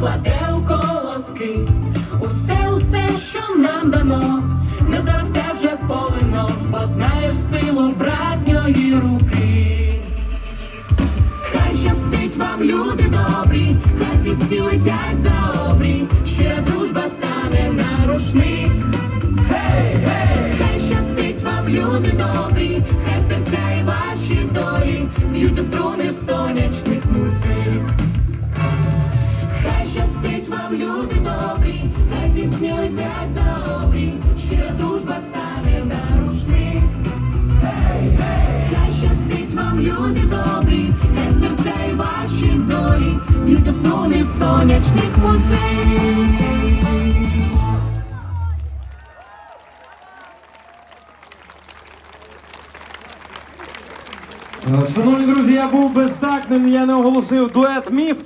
кладе у колоски. Усе, усе, що нам дано, не заросте вже полино, бо знаєш силу братньої руки. Хай щастить вам, люди добрі, хай пісні летять за обрій, щира дружба стане на рушник. Гей, гей! Хай щастить вам, люди добрі, хай серця вам, люди добрі, хай пісні летять за обрій, щира дружба стане на рушник. Хай щастить вам, люди добрі, хай серця і ваші долі б'ють струни сонячних музик. Шановні друзі, я був безтактним, я не оголосив дует міф.